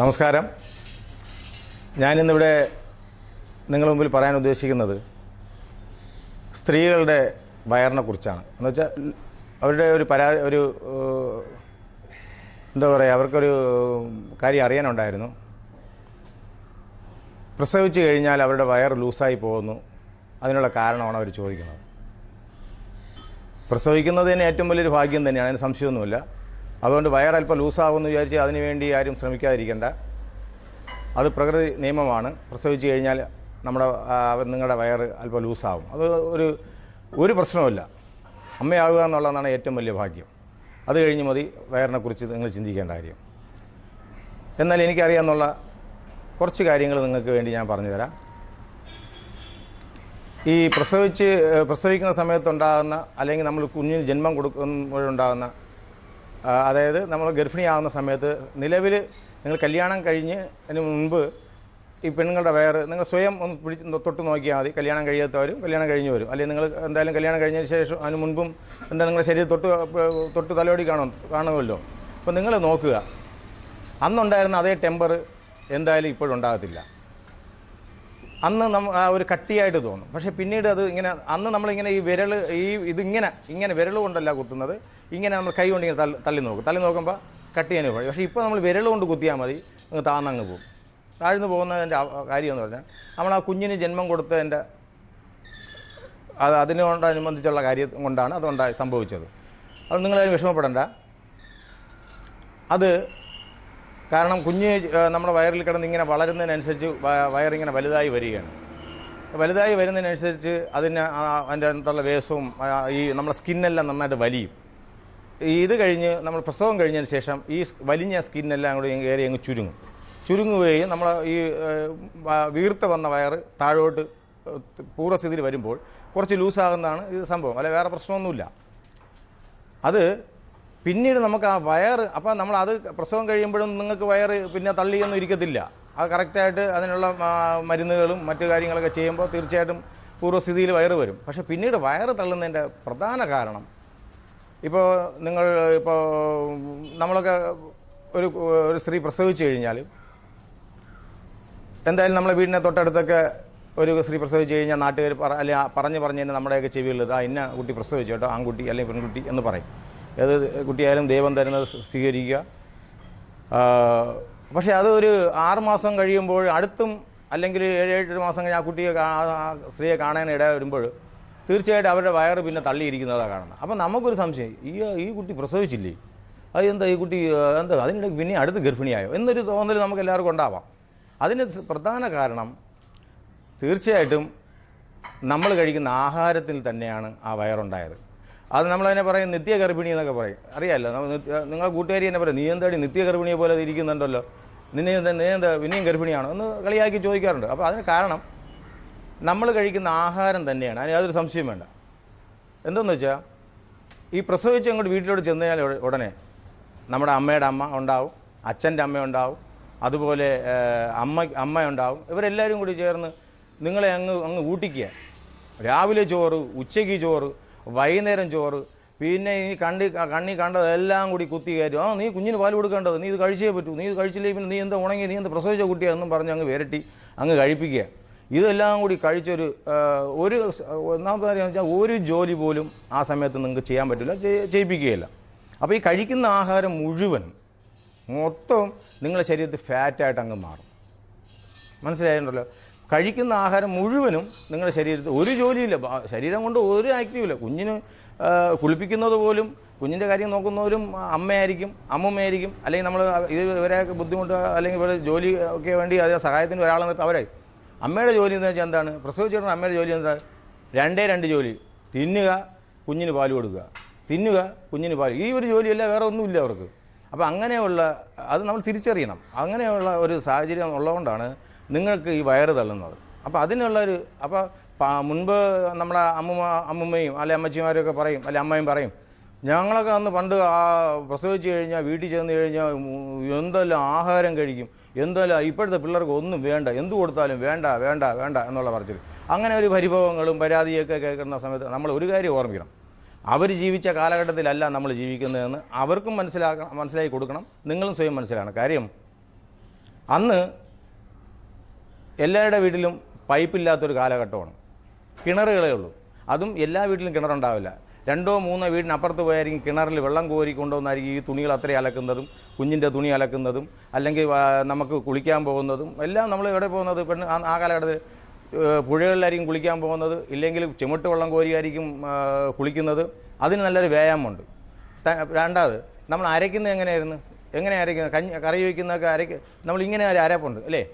നമസ്കാരം. ഞാനിന്നിവിടെ നിങ്ങളുടെ മുമ്പിൽ പറയാൻ ഉദ്ദേശിക്കുന്നത് സ്ത്രീകളുടെ വയറിനെ കുറിച്ചാണ്. എന്ന് വെച്ചാൽ അവരുടെ ഒരു പരാതി ഒരു എന്താ പറയുക അവർക്കൊരു കാര്യം അറിയാനുണ്ടായിരുന്നു. പ്രസവിച്ചു കഴിഞ്ഞാൽ അവരുടെ വയർ ലൂസായി പോകുന്നു. അതിനുള്ള കാരണമാണ് അവർ ചോദിക്കുന്നത്. പ്രസവിക്കുന്നതിന് ഏറ്റവും വലിയൊരു ഭാഗ്യം തന്നെയാണ് അതിന് സംശയമൊന്നുമില്ല. അതുകൊണ്ട് വയർ അല്പം ലൂസാകുമെന്ന് വിചാരിച്ച് അതിനുവേണ്ടി ആരും ശ്രമിക്കാതിരിക്കേണ്ട. അത് പ്രകൃതി നിയമമാണ്. പ്രസവിച്ച് കഴിഞ്ഞാൽ നമ്മുടെ നിങ്ങളുടെ വയർ അല്പം ലൂസാവും അത് ഒരു ഒരു പ്രശ്നവുമില്ല. അമ്മയാവുക എന്നുള്ളതാണ് ഏറ്റവും വലിയ ഭാഗ്യം. അത് കഴിഞ്ഞ് മതി വയറിനെക്കുറിച്ച് നിങ്ങൾ ചിന്തിക്കേണ്ട കാര്യം. എന്നാൽ എനിക്കറിയാമെന്നുള്ള കുറച്ച് കാര്യങ്ങൾ നിങ്ങൾക്ക് വേണ്ടി ഞാൻ പറഞ്ഞുതരാം. ഈ പ്രസവിച്ച് പ്രസവിക്കുന്ന സമയത്തുണ്ടാകുന്ന അല്ലെങ്കിൽ നമ്മൾ കുഞ്ഞിന് ജന്മം കൊടുക്കുമ്പോഴുണ്ടാകുന്ന അതായത് നമ്മൾ ഗർഭിണിയാകുന്ന സമയത്ത് നിലവിൽ നിങ്ങൾ കല്യാണം കഴിഞ്ഞ് അതിന് മുൻപ് ഈ പെണ്ണുങ്ങളുടെ വയറ് നിങ്ങൾ സ്വയം ഒന്ന് പിടിച്ച് തൊട്ട് നോക്കിയാൽ മതി. കല്യാണം കഴിയാത്തവരും കല്യാണം കഴിഞ്ഞ് വരും. അല്ലെങ്കിൽ നിങ്ങൾ എന്തായാലും കല്യാണം കഴിഞ്ഞതിന് ശേഷം അതിന് മുൻപും എന്താ നിങ്ങളുടെ ശരീരം തൊട്ട് തൊട്ട് തലോടി കാണും കാണുമല്ലോ. അപ്പോൾ നിങ്ങൾ നോക്കുക. അന്നുണ്ടായിരുന്ന അതേ ടെമ്പർ എന്തായാലും ഇപ്പോഴുണ്ടാകത്തില്ല അന്ന് നമ്മ ഒരു കട്ടിയായിട്ട് തോന്നും. പക്ഷേ പിന്നീട് അത് ഇങ്ങനെ അന്ന് നമ്മളിങ്ങനെ ഈ വിരൽ ഈ ഇതിങ്ങനെ ഇങ്ങനെ വിരൽ കൊണ്ടല്ല കുത്തുന്നത്. ഇങ്ങനെ നമ്മൾ കൈ കൊണ്ട് ഇങ്ങനെ തള്ളി നോക്കും. തള്ളി നോക്കുമ്പോൾ കട്ട് ചെയ്യാൻ പോകും പക്ഷേ ഇപ്പോൾ നമ്മൾ വിരൽ കൊണ്ട് കുത്തിയാൽ മതി അങ്ങ് താന്നങ്ങ് പോകും. താഴ്ന്നു പോകുന്നതിന്റെ കാര്യം എന്ന് പറഞ്ഞാൽ നമ്മൾ ആ കുഞ്ഞിന് ജന്മം കൊടുത്തതിന്റെ അത് അതിനോടനുബന്ധിച്ചുള്ള കാര്യം കൊണ്ടാണ് അതുകൊണ്ടായി സംഭവിച്ചത്. അത് നിങ്ങളതിന് വിഷമപ്പെടേണ്ട. അത് കാരണം കുഞ്ഞ് നമ്മുടെ വയറിൽ കിടന്ന് ഇങ്ങനെ വളരുന്നതിനനുസരിച്ച് വയറിങ്ങനെ വലുതായി വരികയാണ്. വലുതായി വരുന്നതിനനുസരിച്ച് അതിന് അതിന്റെ അകത്തുള്ള വേസവും ഈ നമ്മുടെ സ്കിന്നെല്ലാം നന്നായിട്ട് വലിയും. ഇത് കഴിഞ്ഞ് നമ്മൾ പ്രസവം കഴിഞ്ഞതിന് ശേഷം ഈ വലിഞ്ഞ സ്കിന്നെല്ലാം കൂടി കയറി അങ്ങ് ചുരുങ്ങും. ചുരുങ്ങുകയും നമ്മൾ ഈ വീർത്ത വന്ന വയറ് താഴോട്ട് പൂർവസ്ഥിതിയിൽ വരുമ്പോൾ കുറച്ച് ലൂസാകുന്നതാണ് ഇത് സംഭവം. അല്ല വേറെ പ്രശ്നമൊന്നുമില്ല. അത് പിന്നീട് നമുക്ക് ആ വയറ് അപ്പോൾ നമ്മൾ അത് പ്രസവം കഴിയുമ്പോഴും നിങ്ങൾക്ക് വയറ് പിന്നെ തള്ളിയൊന്നും ഇരിക്കത്തില്ല. അത് കറക്റ്റായിട്ട് അതിനുള്ള മരുന്നുകളും മറ്റു കാര്യങ്ങളൊക്കെ ചെയ്യുമ്പോൾ തീർച്ചയായിട്ടും പൂർവസ്ഥിതിയിൽ വയറ് വരും. പക്ഷേ പിന്നീട് വയറ് തള്ളുന്നതിന്റെ പ്രധാന കാരണം ഇപ്പോൾ നിങ്ങൾ ഇപ്പോൾ നമ്മളൊക്കെ ഒരു ഒരു സ്ത്രീ പ്രസവിച്ചു കഴിഞ്ഞാൽ എന്തായാലും നമ്മളെ വീടിനെ തൊട്ടടുത്തൊക്കെ ഒരു സ്ത്രീ പ്രസവിച്ചു കഴിഞ്ഞാൽ നാട്ടുകാർ പറ അല്ലെ പറഞ്ഞു പറഞ്ഞ് തന്നെ നമ്മുടെയൊക്കെ ചെവിയുള്ളത് ആ ഇന്ന കുട്ടി പ്രസവിച്ചു കേട്ടോ ആൺകുട്ടി അല്ലെങ്കിൽ പെൺകുട്ടി എന്ന് പറയും. ഏത് കുട്ടിയായാലും ദൈവം തരുന്നത് സ്വീകരിക്കുക. പക്ഷേ അത് ഒരു ആറ് മാസം കഴിയുമ്പോൾ അടുത്തും അല്ലെങ്കിൽ ഏഴ് ഏഴ് മാസം കഴിഞ്ഞ് ആ കുട്ടിയെ സ്ത്രീയെ കാണാൻ ഇട വരുമ്പോൾ തീർച്ചയായിട്ടും അവരുടെ വയറ് പിന്നെ തള്ളിയിരിക്കുന്നതാണ് കാണുന്നത്. അപ്പം നമുക്കൊരു സംശയം ഈ ഈ കുട്ടി പ്രസവിച്ചില്ലേ? അത് എന്താ ഈ കുട്ടി എന്താ അതിനിടെ പിന്നെ അടുത്ത് ഗർഭിണിയായോ? എന്നൊരു തോന്നൽ നമുക്ക് എല്ലാവർക്കും ഉണ്ടാവാം. അതിന് പ്രധാന കാരണം തീർച്ചയായിട്ടും നമ്മൾ കഴിക്കുന്ന ആഹാരത്തിൽ തന്നെയാണ് ആ വയറുണ്ടായത്. അത് നമ്മളതിനെ പറയും നിത്യ ഗർഭിണി എന്നൊക്കെ പറയും. അറിയാമല്ലോ നിങ്ങളെ കൂട്ടുകാരി തന്നെ പറയും നീ എന്താടി നിത്യ ഗർഭിണിയെ പോലെ ഇരിക്കുന്നുണ്ടല്ലോ? നിന്നെ നീ എന്താ പിന്നെയും ഗർഭിണിയാണോ? എന്ന് കളിയാക്കി ചോദിക്കാറുണ്ട്. അപ്പോൾ അതിന് കാരണം നമ്മൾ കഴിക്കുന്ന ആഹാരം തന്നെയാണ്. അതിന് യാതൊരു സംശയം വേണ്ട. എന്തെന്ന് വെച്ചാൽ ഈ പ്രസവിച്ച് അങ്ങോട്ട് വീട്ടിലോട്ട് ചെന്ന് കഴിഞ്ഞാൽ ഉടനെ നമ്മുടെ അമ്മയുടെ അമ്മ ഉണ്ടാവും അച്ഛന്റെ അമ്മ ഉണ്ടാവും അതുപോലെ അമ്മ അമ്മ ഉണ്ടാവും. ഇവരെല്ലാവരും കൂടി ചേർന്ന് നിങ്ങളെ അങ്ങ് അങ്ങ് ഊട്ടിക്കുക. രാവിലെ ചോറ് ഉച്ചയ്ക്ക് ചോറ് വൈകുന്നേരം ചോറ് പിന്നെ ഈ കണ്ണി കണ്ണി കണ്ടതെല്ലാം കൂടി കുത്തി കയറ്റും. ആ നീ കുഞ്ഞിന് പാൽ കൊടുക്കേണ്ടത് നീ ഇത് കഴിച്ചേ പറ്റൂ നീ ഇത് കഴിച്ചില്ലേ പിന്നെ നീ എന്താ ഉണങ്ങി നീ എന്താ പ്രസവിച്ച കുട്ടിയാണെന്നും പറഞ്ഞ് അങ്ങ് വിരട്ടി അങ്ങ് കഴിപ്പിക്കുക. ഇതെല്ലാം കൂടി കഴിച്ചൊരു ഒരു ഒന്നാമത്തെ കാര്യം വെച്ചാൽ ഒരു ജോലി പോലും ആ സമയത്ത് നിങ്ങൾക്ക് ചെയ്യാൻ പറ്റില്ല ചെയ്- ചെയ്യിപ്പിക്കുകയില്ല. അപ്പോൾ ഈ കഴിക്കുന്ന ആഹാരം മുഴുവൻ മൊത്തം നിങ്ങളുടെ ശരീരത്തിൽ ഫാറ്റായിട്ട് അങ്ങ് മാറും. മനസ്സിലായിട്ടുണ്ടല്ലോ? കഴിക്കുന്ന ആഹാരം മുഴുവനും നിങ്ങളുടെ ശരീരത്തിൽ ഒരു ജോലിയില്ല. ശരീരം കൊണ്ട് ഒരു ആക്റ്റീവില്ല കുഞ്ഞിന് കുളിപ്പിക്കുന്നത് പോലും കുഞ്ഞിന്റെ കാര്യം നോക്കുന്നവരും അമ്മയായിരിക്കും അമ്മമ്മയായിരിക്കും അല്ലെങ്കിൽ നമ്മൾ ഇത് ഇവരെയൊക്കെ ബുദ്ധിമുട്ട് അല്ലെങ്കിൽ ഇവരെ ജോലി ഒക്കെ വേണ്ടി അതിന്റെ സഹായത്തിന് ഒരാളെ അവരായി. അമ്മയുടെ ജോലി എന്ന് വെച്ചാൽ എന്താണ്? പ്രസവിച്ചിട്ട് അമ്മയുടെ ജോലി എന്താ? രണ്ടേ രണ്ട് ജോലി. തിന്നുക കുഞ്ഞിന് പാൽ കൊടുക്കുക. തിന്നുക കുഞ്ഞിന് പാൽ ഈ ഒരു ജോലിയല്ല വേറെ ഒന്നുമില്ല അവർക്ക്. അപ്പോൾ അങ്ങനെയുള്ള അത് നമ്മൾ തിരിച്ചറിയണം. അങ്ങനെയുള്ള ഒരു സാഹചര്യം ഉള്ളതുകൊണ്ടാണ് നിങ്ങൾക്ക് ഈ വയറ് തള്ളുന്നത്. അപ്പോൾ അതിനുള്ള ഒരു അപ്പോൾ മുൻപ് നമ്മളെ അമ്മ അമ്മുമ്മയും അല്ലെ അമ്മച്ചിമാരൊക്കെ പറയും അല്ലെ അമ്മയും പറയും ഞങ്ങളൊക്കെ അന്ന് പണ്ട് ആ പ്രസവിച്ച് കഴിഞ്ഞാൽ വീട്ടിൽ ചെന്ന് കഴിഞ്ഞാൽ എന്തെല്ലാം ആഹാരം കഴിക്കും? എന്തെല്ലാം ഇപ്പോഴത്തെ പിള്ളേർക്ക് ഒന്നും വേണ്ട. എന്ത് കൊടുത്താലും വേണ്ട വേണ്ട വേണ്ട എന്നുള്ള പറച്ചിൽ. അങ്ങനെ ഒരു പരിഭവങ്ങളും പരാതിയൊക്കെ കേൾക്കുന്ന സമയത്ത് നമ്മൾ ഒരു കാര്യം ഓർമ്മിക്കണം. അവർ ജീവിച്ച കാലഘട്ടത്തിലല്ല നമ്മൾ ജീവിക്കുന്നതെന്ന് അവർക്കും മനസ്സിലാക്കണം മനസ്സിലാക്കി കൊടുക്കണം. നിങ്ങളും സ്വയം മനസ്സിലാണ്. കാര്യം അന്ന് എല്ലാവരുടെ വീട്ടിലും പൈപ്പില്ലാത്തൊരു കാലഘട്ടമാണ്. കിണറുകളേ ഉള്ളൂ. അതും എല്ലാ വീട്ടിലും കിണറുണ്ടാവില്ല. രണ്ടോ മൂന്നോ വീടിനപ്പുറത്ത് പോയായിരിക്കും കിണറിൽ വെള്ളം കോരി കൊണ്ടുവന്നായിരിക്കും ഈ തുണികൾ അത്രയും അലക്കുന്നതും കുഞ്ഞിന്റെ തുണി അലക്കുന്നതും അല്ലെങ്കിൽ നമുക്ക് കുളിക്കാൻ പോകുന്നതും എല്ലാം നമ്മൾ എവിടെ പോകുന്നത്? പെണ്ണ് ആ- കാലഘട്ടത്തിൽ പുഴകളിലായിരിക്കും കുളിക്കാൻ പോകുന്നത് ഇല്ലെങ്കിൽ ചുമട്ട് വെള്ളം കോരിയായിരിക്കും കുളിക്കുന്നത്. അതിന് നല്ലൊരു വ്യായാമമുണ്ട്. രണ്ടാമത് നമ്മൾ അരയ്ക്കുന്നത് എങ്ങനെയായിരുന്നു? എങ്ങനെ അരയ്ക്കുന്നത്? കഞ്ഞി കറി വയ്ക്കുന്നതൊക്കെ അരയ്ക്ക് നമ്മൾ ഇങ്ങനെ ഒരു അരപ്പുണ്ട് അല്ലേ?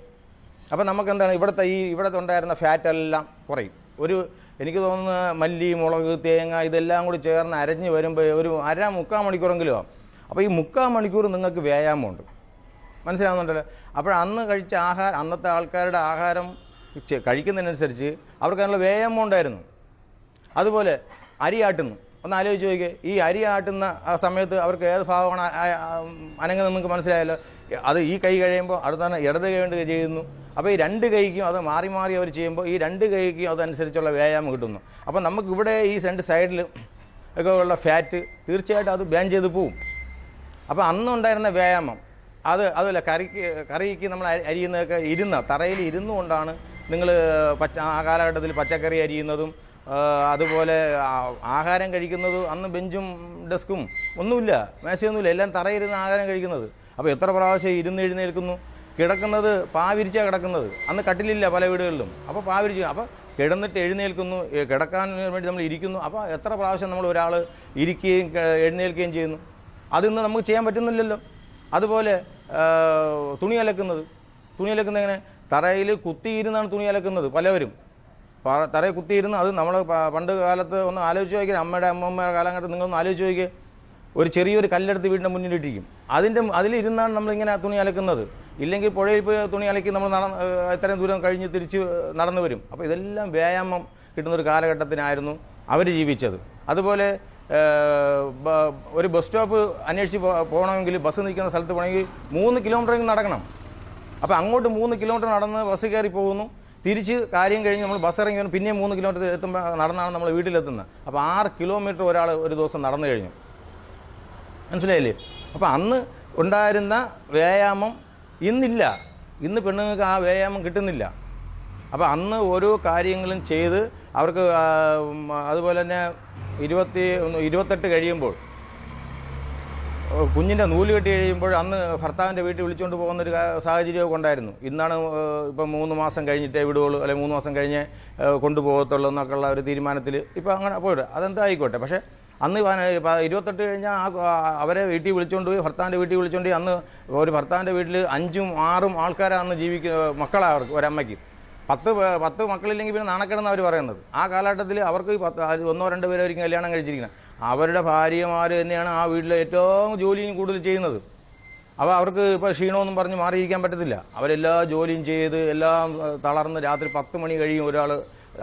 അപ്പം നമുക്കെന്താണ് ഇവിടുത്തെ ഈ ഇവിടുത്തെ ഉണ്ടായിരുന്ന ഫാറ്റ് എല്ലാം കുറയും. ഒരു എനിക്ക് തോന്നുന്നത് മല്ലി മുളക് തേങ്ങ ഇതെല്ലാം കൂടി ചേർന്ന് അരഞ്ഞ് വരുമ്പോൾ ഒരു അര മുക്കാൽ മണിക്കൂറെങ്കിലും ആവും. അപ്പോൾ ഈ മുക്കാൽ മണിക്കൂർ നിങ്ങൾക്ക് വ്യായാമമുണ്ട്. മനസ്സിലാവുന്നുണ്ടല്ലോ? അപ്പോൾ അന്ന് കഴിച്ച ആഹാരം അന്നത്തെ ആൾക്കാരുടെ ആഹാരം കഴിക്കുന്നതിനനുസരിച്ച് അവർക്ക് നല്ല വ്യായാമം ഉണ്ടായിരുന്നു. അതുപോലെ അരി ആട്ടുന്നു. ഒന്ന് ആലോചിച്ച് നോക്കിയേ. ഈ അരി ആട്ടുന്ന സമയത്ത് അവർക്ക് ഏത് ഭാഗമാണ് അനങ്ങുന്നത് നിങ്ങൾക്ക് മനസ്സിലായല്ലോ? അത് ഈ കൈ കഴിയുമ്പോൾ അടുത്താണ് ഇടത് കൈ കൊണ്ട് ചെയ്യുന്നു. അപ്പോൾ ഈ രണ്ട് കൈക്കും അത് മാറി മാറി അവർ ചെയ്യുമ്പോൾ ഈ രണ്ട് കൈക്കും അതനുസരിച്ചുള്ള വ്യായാമം കിട്ടുന്നു. അപ്പോൾ നമുക്കിവിടെ ഈ രണ്ട് സൈഡിൽ ഒക്കെ ഉള്ള ഫാറ്റ് തീർച്ചയായിട്ടും അത് ബാൻ ചെയ്ത് പോവും. അപ്പോൾ അന്നുണ്ടായിരുന്ന വ്യായാമം അത് അതുമല്ല കറിക്ക് കറിക്ക് നമ്മൾ അരി- അരിയുന്നതൊക്കെ ഇരുന്ന തറയിൽ ഇരുന്നുകൊണ്ടാണ് നിങ്ങൾ പച്ച ആ കാലഘട്ടത്തിൽ പച്ചക്കറി അരിയുന്നതും അതുപോലെ ആഹാരം കഴിക്കുന്നത് അന്ന് ബെഞ്ചും ഡെസ്കും ഒന്നുമില്ല മേശയൊന്നുമില്ല എല്ലാം തറയിരുന്ന് ആഹാരം കഴിക്കുന്നത്. അപ്പോൾ എത്ര പ്രാവശ്യം ഇരുന്ന് എഴുന്നേൽക്കുന്നു? കിടക്കുന്നത് പാവിരിച്ചാണ് കിടക്കുന്നത്. അന്ന് കട്ടിലില്ല പല വീടുകളിലും. അപ്പോൾ പാവിരിച്ച് അപ്പോൾ കിടന്നിട്ട് എഴുന്നേൽക്കുന്നു കിടക്കാൻ വേണ്ടി നമ്മൾ ഇരിക്കുന്നു. അപ്പോൾ എത്ര പ്രാവശ്യം നമ്മൾ ഒരാൾ ഇരിക്കുകയും എഴുന്നേൽക്കുകയും ചെയ്യുന്നു? അതിന്ന് നമുക്ക് ചെയ്യാൻ പറ്റുന്നില്ലല്ലോ. അതുപോലെ തുണി അലക്കുന്നത്. തുണി അലക്കുന്നത് എങ്ങനെ? തറയിൽ കുത്തിയിരുന്നാണ് തുണി അലക്കുന്നത് പലവരും. തറയിൽ കുത്തിയിരുന്ന് അത് നമ്മൾ പണ്ട് കാലത്ത് ഒന്ന് ആലോചിച്ച് നോക്കിയാൽ അമ്മയുടെ അമ്മമ്മയുടെ കാലഘട്ടത്തിൽ നിങ്ങളൊന്ന് ആലോചിച്ച് നോക്കിയേ. ഒരു ചെറിയൊരു കല്ലെടുത്ത് വീടിന്റെ മുന്നിലിട്ടിരിക്കും. അതിന്റെ അതിലിരുന്നാണ് നമ്മളിങ്ങനെ തുണി അലക്കുന്നത്. ഇല്ലെങ്കിൽ പുഴയിൽ പോയി തുണി അലക്കി നമ്മൾ നട ഇത്രയും ദൂരം കഴിഞ്ഞ് തിരിച്ച് നടന്നു വരും. അപ്പോൾ ഇതെല്ലാം വ്യായാമം കിട്ടുന്നൊരു കാലഘട്ടത്തിനായിരുന്നു അവർ ജീവിച്ചത്. അതുപോലെ ഒരു ബസ് സ്റ്റോപ്പ് അന്വേഷിച്ച് പോകണമെങ്കിൽ ബസ് നിൽക്കുന്ന സ്ഥലത്ത് പോകണമെങ്കിൽ മൂന്ന് കിലോമീറ്ററെങ്കിലും നടക്കണം. അപ്പോൾ അങ്ങോട്ട് മൂന്ന് കിലോമീറ്റർ നടന്ന് ബസ് കയറി പോകുന്നു. തിരിച്ച് കാര്യം കഴിഞ്ഞ് നമ്മൾ ബസ് ഇറങ്ങി പിന്നെയും മൂന്ന് കിലോമീറ്റർ എത്തുമ്പോൾ നടന്നാണ് നമ്മൾ വീട്ടിലെത്തുന്നത്. അപ്പോൾ ആറ് കിലോമീറ്റർ ഒരാൾ ഒരു ദിവസം നടന്നു കഴിഞ്ഞു. മനസ്സിലായില്ലേ? അപ്പോൾ അന്ന് ഉണ്ടായിരുന്ന വ്യായാമം ഇന്നില്ല. ഇന്ന് പെണ്ണുങ്ങൾക്ക് ആ വ്യായാമം കിട്ടുന്നില്ല. അപ്പോൾ അന്ന് ഓരോ കാര്യങ്ങളും ചെയ്ത് അവർക്ക് അതുപോലെ തന്നെ ഇരുപത്തി ഇരുപത്തെട്ട് കഴിയുമ്പോൾ കുഞ്ഞിന്റെ നൂൽ കെട്ടി കഴിയുമ്പോൾ അന്ന് ഭർത്താവിന്റെ വീട്ടിൽ വിളിച്ചുകൊണ്ട് പോകുന്നൊരു സാഹചര്യമൊക്കെ ഉണ്ടായിരുന്നു. ഇന്നാണ് ഇപ്പം മൂന്ന് മാസം കഴിഞ്ഞിട്ടേ വിടുകയുള്ളൂ അല്ലെങ്കിൽ മൂന്ന് മാസം കഴിഞ്ഞേ കൊണ്ടുപോകത്തുള്ളൂ എന്നൊക്കെയുള്ള ഒരു തീരുമാനത്തിൽ ഇപ്പം അങ്ങനെ പോയിട്ട് അതെന്തായിക്കോട്ടെ? പക്ഷേ അന്ന് ഇരുപത്തെട്ട് കഴിഞ്ഞാൽ അവരെ വീട്ടിൽ വിളിച്ചുകൊണ്ട് പോയി ഭർത്താവിന്റെ വീട്ടിൽ വിളിച്ചുകൊണ്ട് അന്ന് ഒരു ഭർത്താവിന്റെ വീട്ടിൽ അഞ്ചും ആറും ആൾക്കാരാണ് അന്ന് ജീവിക്കുന്ന മക്കളാണ് അവർക്ക് ഒരമ്മയ്ക്ക്. പത്ത് പത്ത് മക്കളില്ലെങ്കിൽ പിന്നെ നാണക്കെടുന്ന അവർ പറയുന്നത്. ആ കാലഘട്ടത്തിൽ അവർക്ക് പത്ത് ഒന്നോ രണ്ടോ പേരായിരിക്കും കല്യാണം കഴിച്ചിരിക്കുന്നത് അവരുടെ ഭാര്യമാർ തന്നെയാണ് ആ വീട്ടിലെ ഏറ്റവും ജോലിയും കൂടുതൽ ചെയ്യുന്നത്. അപ്പോൾ അവർക്ക് ഇപ്പോൾ ക്ഷീണമൊന്നും പറഞ്ഞ് മാറിയിരിക്കാൻ പറ്റത്തില്ല. അവരെല്ലാ ജോലിയും ചെയ്ത് എല്ലാം തളർന്ന് രാത്രി പത്ത് മണി കഴിയും ഒരാൾ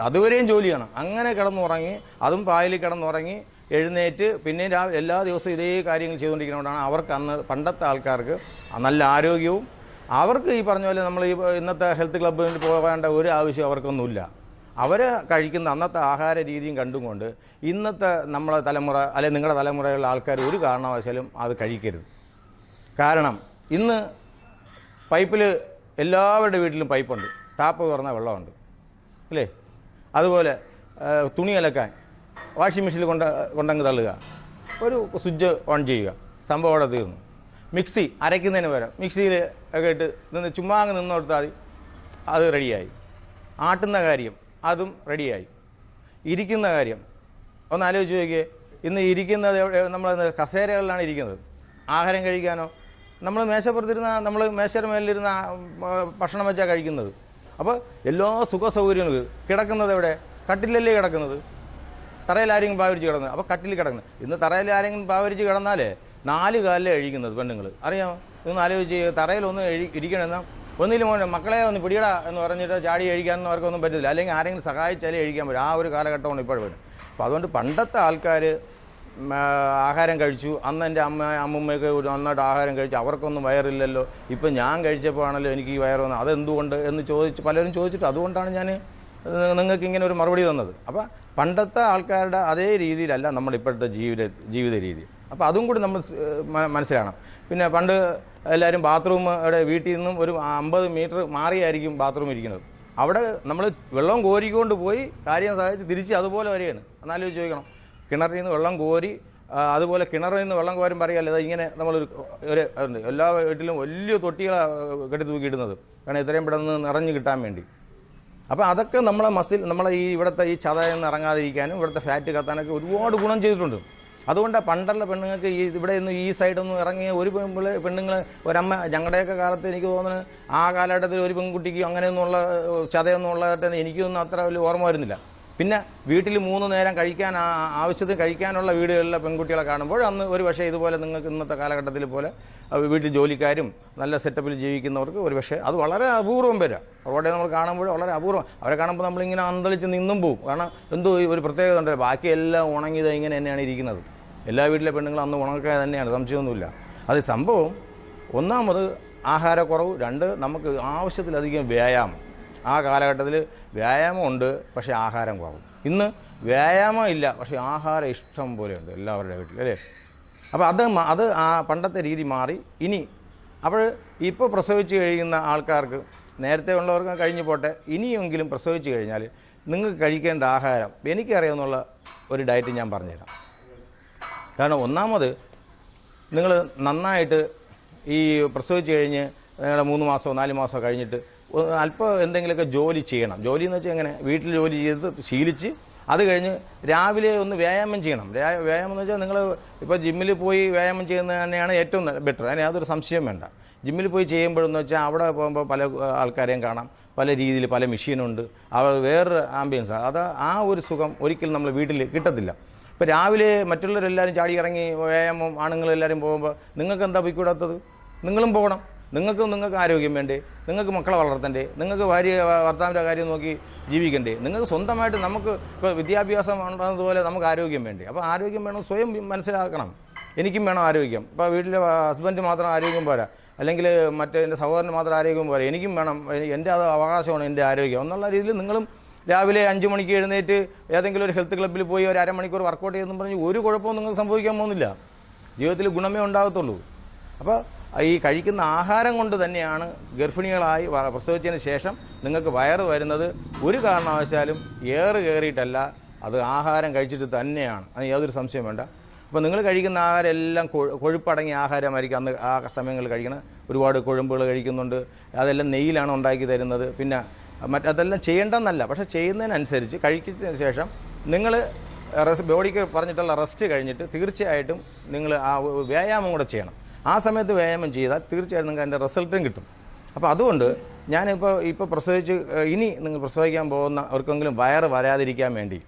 അതുവരെയും ജോലിയാണ്. അങ്ങനെ കിടന്നുറങ്ങി അതും പായലിൽ കിടന്നുറങ്ങി എഴുന്നേറ്റ് പിന്നെയും രാ എല്ലാ ദിവസവും ഇതേ കാര്യങ്ങൾ ചെയ്തുകൊണ്ടിരിക്കുന്നതുകൊണ്ടാണ് അവർക്ക് അന്ന് പണ്ടത്തെ ആൾക്കാർക്ക് നല്ല ആരോഗ്യവും അവർക്ക് ഈ പറഞ്ഞ പോലെ നമ്മൾ ഈ ഇന്നത്തെ ഹെൽത്ത് ക്ലബ്ബിൽ പോകേണ്ട ഒരു ആവശ്യം അവർക്കൊന്നുമില്ല. അവർ കഴിക്കുന്ന അന്നത്തെ ആഹാര രീതിയും കണ്ടുകൊണ്ട് ഇന്നത്തെ നമ്മളെ തലമുറ അല്ലെങ്കിൽ നിങ്ങളുടെ തലമുറയിലുള്ള ആൾക്കാർ ഒരു കാരണവശാലും അത് കഴിക്കരുത്. കാരണം ഇന്ന് പൈപ്പിൽ എല്ലാവരുടെ വീട്ടിലും പൈപ്പുണ്ട്. ടാപ്പ് തുറന്ന വെള്ളമുണ്ട്. അല്ലേ? അതുപോലെ തുണി അലക്കാൻ വാഷിംഗ് മെഷീനിൽ കൊണ്ട് കൊണ്ടങ്ങ് തള്ളുക. ഒരു സ്വിച്ച് ഓൺ ചെയ്യുക. സംഭവം അവിടെ തീർന്നു. മിക്സി അരയ്ക്കുന്നതിന് പകരം മിക്സിയിൽ ഒക്കെ ഇട്ട് നിന്ന് ചുമ്മാ അങ്ങ് നിന്ന് കൊടുത്താൽ മതി. അത് റെഡിയായി. ആട്ടുന്ന കാര്യം അതും റെഡിയായി. ഇരിക്കുന്ന കാര്യം. ഒന്ന് ആലോചിച്ച് നോക്കിയേ. ഇന്ന് ഇരിക്കുന്നത് നമ്മൾ കസേരകളിലാണ് ഇരിക്കുന്നത്. ആഹാരം കഴിക്കാനോ? നമ്മൾ മേശപ്പുറത്തിരുന്ന നമ്മൾ മേശയുടെ മേലിരുന്ന ഭക്ഷണം വെച്ചാൽ കഴിക്കുന്നത്. അപ്പോൾ എല്ലാ സുഖ സൗകര്യങ്ങളും കിടക്കുന്നത് എവിടെ? കട്ടിലല്ലേ കിടക്കുന്നത്. തറയിൽ ആരെങ്കിലും പാവരിച്ച് കിടന്നു അപ്പോൾ കട്ടിൽ കിടക്കുന്നു ഇന്ന് തറയിൽ ആരെങ്കിലും പാവരിച്ച് കിടന്നാലേ നാല് കാലിലെ കഴിക്കുന്നത് പെണ്ണുങ്ങൾ അറിയാമോ? ഇതൊന്ന് ആലോചിച്ച് തറയിൽ ഒന്ന് എഴി- ഇരിക്കണമെന്നാൽ ഒന്നിലും മോനെ മക്കളെ ഒന്ന് പിടിയടാ എന്ന് പറഞ്ഞിട്ട് ചാടി കഴിക്കാനൊന്നും അവർക്കൊന്നും പറ്റില്ല അല്ലെങ്കിൽ ആരെങ്കിലും സഹായിച്ചാലേ കഴിക്കാൻ പറ്റും. ആ ഒരു കാലഘട്ടമാണ് ഇപ്പോൾ വരുന്നത്. അപ്പോൾ അതുകൊണ്ട് പണ്ടത്തെ ആൾക്കാർ ആഹാരം കഴിച്ചു. അന്ന് എന്റെ അമ്മ അമ്മമ്മയൊക്കെ നന്നായിട്ട് ആഹാരം കഴിച്ചു അവർക്കൊന്നും വയറില്ലല്ലോ. ഇപ്പം ഞാൻ കഴിച്ചപ്പോൾ ആണല്ലോ എനിക്ക് ഈ വയറ് വന്നത്. അതെന്തുകൊണ്ട് എന്ന് ചോദിച്ച് പലരും ചോദിച്ചിട്ട് അതുകൊണ്ടാണ് ഞാൻ നിങ്ങൾക്ക് ഇങ്ങനെ ഒരു മറുപടി തന്നത്. അപ്പോൾ പണ്ടത്തെ ആൾക്കാരുടെ അതേ രീതിയിലല്ല നമ്മുടെ ഇപ്പോഴത്തെ ജീവിത ജീവിത രീതി. അപ്പോൾ അതും കൂടി നമ്മൾ മനസ്സിലാണ് പിന്നെ പണ്ട് എല്ലാവരും ബാത്റൂം അവിടെ വീട്ടിൽ നിന്നും ഒരു അമ്പത് മീറ്റർ മാറിയായിരിക്കും ബാത്റൂം ഇരിക്കുന്നത്. അവിടെ നമ്മൾ വെള്ളം കോരിക്കൊണ്ട് പോയി കാര്യം സാധിച്ച് തിരിച്ച് അതുപോലെ വരികയാണ്. എന്നാലും ചോദിക്കണം. കിണറിൽ നിന്ന് വെള്ളം കോരി അതുപോലെ കിണറിൽ നിന്ന് വെള്ളം കോരും പറയുമല്ലോ അത് ഇങ്ങനെ നമ്മളൊരു ഒരു എല്ലാ വീട്ടിലും വലിയ തൊട്ടികളാണ് കെട്ടി തൂക്കിയിടുന്നത്. കാരണം ഇത്രയും പെട്ടെന്ന് നിറഞ്ഞു കിട്ടാൻ വേണ്ടി. അപ്പോൾ അതൊക്കെ നമ്മളെ മസിൽ നമ്മളെ ഈ ഇവിടുത്തെ ഈ ചതയെന്ന് ഇറങ്ങാതിരിക്കാനും ഇവിടുത്തെ ഫാറ്റ് കത്താനൊക്കെ ഒരുപാട് ഗുണം ചെയ്തിട്ടുണ്ട്. അതുകൊണ്ട് പണ്ടുള്ള പെണ്ണുങ്ങൾക്ക് ഈ ഇവിടെ നിന്ന് ഈ സൈഡൊന്നും ഇറങ്ങിയ ഒരു പെൺപിള്ളെ പെണ്ണുങ്ങൾ ഒരമ്മ ഞങ്ങളുടെയൊക്കെ കാലത്ത് എനിക്ക് തോന്നുന്നു ആ കാലഘട്ടത്തിൽ ഒരു പെൺകുട്ടിക്കും അങ്ങനെയൊന്നുള്ള ചതയൊന്നും ഉള്ളതായിട്ട് എനിക്കൊന്നും അത്ര വലിയ ഓർമ്മ വരുന്നില്ല. പിന്നെ വീട്ടിൽ മൂന്ന് നേരം കഴിക്കാൻ ആവശ്യത്തിന് കഴിക്കാനുള്ള വീടുകളിലെ പെൺകുട്ടികളെ കാണുമ്പോൾ അന്ന് ഒരു പക്ഷേ ഇതുപോലെ നിങ്ങൾക്ക് ഇന്നത്തെ കാലഘട്ടത്തിൽ പോലെ വീട്ടിൽ ജോലിക്കാരും നല്ല സെറ്റപ്പിൽ ജീവിക്കുന്നവർക്ക് ഒരു പക്ഷേ അത് വളരെ അപൂർവം വരാം. റോഡിൽ നമ്മൾ കാണുമ്പോൾ വളരെ അപൂർവം. അവരെ കാണുമ്പോൾ നമ്മളിങ്ങനെ അന്തളിച്ച് നിന്നും പോകും കാരണം എന്തോ ഒരു പ്രത്യേകത ഉണ്ടല്ലോ ബാക്കിയെല്ലാം ഉണങ്ങിയത് ഇങ്ങനെ തന്നെയാണ് ഇരിക്കുന്നത്. എല്ലാ വീട്ടിലെ പെണ്ണുങ്ങളും അന്ന് ഉണക്കുക തന്നെയാണ്. സംശയമൊന്നുമില്ല. അത് സംഭവം ഒന്നാമത് ആഹാരക്കുറവ് രണ്ട് നമുക്ക് ആവശ്യത്തിലധികം വ്യായാമം. ആ കാലഘട്ടത്തിൽ വ്യായാമമുണ്ട് പക്ഷേ ആഹാരം കുറവ് ഇന്ന് വ്യായാമം ഇല്ല പക്ഷേ ആഹാരം ഇഷ്ടം പോലെയുണ്ട് എല്ലാവരുടെ വീട്ടിൽ അല്ലേ? അപ്പോൾ അത് അത് ആ പണ്ടത്തെ രീതി മാറി. ഇനി അപ്പോൾ ഇപ്പോൾ പ്രസവിച്ച് കഴിയുന്ന ആൾക്കാർക്ക് നേരത്തെ ഉള്ളവർക്ക് കഴിഞ്ഞു പോട്ടെ ഇനിയെങ്കിലും പ്രസവിച്ച് കഴിഞ്ഞാൽ നിങ്ങൾക്ക് കഴിക്കേണ്ട ആഹാരം എനിക്കറിയാവുന്നുള്ള ഒരു ഡയറ്റ് ഞാൻ പറഞ്ഞുതരാം. കാരണം ഒന്നാമത് നിങ്ങൾ നന്നായിട്ട് ഈ പ്രസവിച്ച് കഴിഞ്ഞ് നിങ്ങളുടെ മൂന്ന് മാസമോ നാല് മാസമോ കഴിഞ്ഞിട്ട് അല്പം എന്തെങ്കിലുമൊക്കെ ജോലി ചെയ്യണം. ജോലി എന്ന് വെച്ചാൽ എങ്ങനെ? വീട്ടിൽ ജോലി ചെയ്ത് ശീലിച്ച് അത് കഴിഞ്ഞ് രാവിലെ ഒന്ന് വ്യായാമം ചെയ്യണം. വ്യാ- വ്യായാമം എന്ന് വെച്ചാൽ നിങ്ങൾ ഇപ്പോൾ ജിമ്മിൽ പോയി വ്യായാമം ചെയ്യുന്നത് തന്നെയാണ് ഏറ്റവും ബെറ്റർ. അതിന് യാതൊരു സംശയം വേണ്ട. ജിമ്മിൽ പോയി ചെയ്യുമ്പോഴെന്ന് വെച്ചാൽ അവിടെ പോകുമ്പോൾ പല ആൾക്കാരെയും കാണാം. പല രീതിയിൽ പല മെഷീനുണ്ട്. അവർ വേറൊരു ആംബിയൻസ് അത് ആ ഒരു സുഖം ഒരിക്കലും നമ്മൾ വീട്ടിൽ കിട്ടത്തില്ല. ഇപ്പോൾ രാവിലെ മറ്റുള്ളവരെല്ലാവരും ചാടി ഇറങ്ങി വ്യായാമം ആണുങ്ങളെല്ലാവരും പോകുമ്പോൾ നിങ്ങൾക്ക് എന്താ പോയിക്കൂടാത്തത്? നിങ്ങളും പോകണം. നിങ്ങൾക്കും നിങ്ങൾക്ക് ആരോഗ്യം വേണ്ടേ? നിങ്ങൾക്ക് മക്കളെ വളർത്തണ്ടേ? നിങ്ങൾക്ക് ഭാര്യ ഭർത്താവിന്റെ കാര്യം നോക്കി ജീവിക്കണ്ടേ? നിങ്ങൾക്ക് സ്വന്തമായിട്ട് നമുക്ക് ഇപ്പോൾ വിദ്യാഭ്യാസം ഉണ്ടെന്നതുപോലെ നമുക്ക് ആരോഗ്യം വേണ്ടേ? അപ്പോൾ ആരോഗ്യം വേണം സ്വയം മനസ്സിലാക്കണം. എനിക്കും വേണം ആരോഗ്യം. ഇപ്പോൾ വീട്ടിലെ ഹസ്ബൻഡ് മാത്രം ആരോഗ്യം പോരാ. അല്ലെങ്കിൽ മറ്റേ എന്റെ സഹോദരന് മാത്രം ആരോഗ്യം പോരാ. എനിക്കും വേണം. എന്റെ അത് അവകാശമാണ് എന്റെ ആരോഗ്യം. എന്നുള്ള രീതിയിൽ നിങ്ങളും രാവിലെ അഞ്ച് മണിക്ക് എഴുന്നേറ്റ് ഏതെങ്കിലും ഒരു ഹെൽത്ത് ക്ലബ്ബിൽ പോയി ഒരു അരമണിക്കൂർ വർക്കൗട്ട് ചെയ്യുന്നു പറഞ്ഞ് ഒരു കുഴപ്പവും നിങ്ങൾക്ക് സംഭവിക്കാൻ പോകുന്നില്ല. ജീവിതത്തിൽ ഗുണമേ ഉണ്ടാകത്തുള്ളൂ. അപ്പോൾ ഈ കഴിക്കുന്ന ആഹാരം കൊണ്ട് തന്നെയാണ് ഗർഭിണികളായി പ്രസവിച്ചതിന് ശേഷം നിങ്ങൾക്ക് വയറ് വരുന്നത്. ഒരു കാരണവശാലും ഏറ് കയറിയിട്ടല്ല അത് ആഹാരം കഴിച്ചിട്ട് തന്നെയാണ്. അത് യാതൊരു സംശയം വേണ്ട. അപ്പോൾ നിങ്ങൾ കഴിക്കുന്ന ആഹാരം എല്ലാം കൊഴു- കൊഴുപ്പടങ്ങിയ ആഹാരമായിരിക്കും അന്ന് ആ സമയങ്ങളിൽ കഴിക്കണം ഒരുപാട് കൊഴുമ്പുകൾ കഴിക്കുന്നുണ്ട്. അതെല്ലാം നെയ്യിലാണ് ഉണ്ടാക്കി തരുന്നത്. പിന്നെ മറ്റതെല്ലാം ചെയ്യേണ്ടെന്നല്ല. പക്ഷേ ചെയ്യുന്നതിനനുസരിച്ച് കഴിക്കുന്നതിന് ശേഷം നിങ്ങൾ റെസ്റ്റ് ബോഡിക്ക് പറഞ്ഞിട്ടുള്ള റെസ്റ്റ് കഴിഞ്ഞിട്ട് തീർച്ചയായിട്ടും നിങ്ങൾ ആ വ്യായാമം കൂടെ ചെയ്യണം. ആ സമയത്ത് വ്യായാമം ചെയ്താൽ തീർച്ചയായിട്ടും നിങ്ങൾക്ക് അതിന്റെ റിസൾട്ടും കിട്ടും. അപ്പോൾ അതുകൊണ്ട് ഞാനിപ്പോൾ ഇപ്പോൾ പ്രസവിച്ച് ഇനി നിങ്ങൾ പ്രസവിക്കാൻ പോകുന്ന അവർക്കെങ്കിലും വയറ് വരാതിരിക്കാൻ വേണ്ടി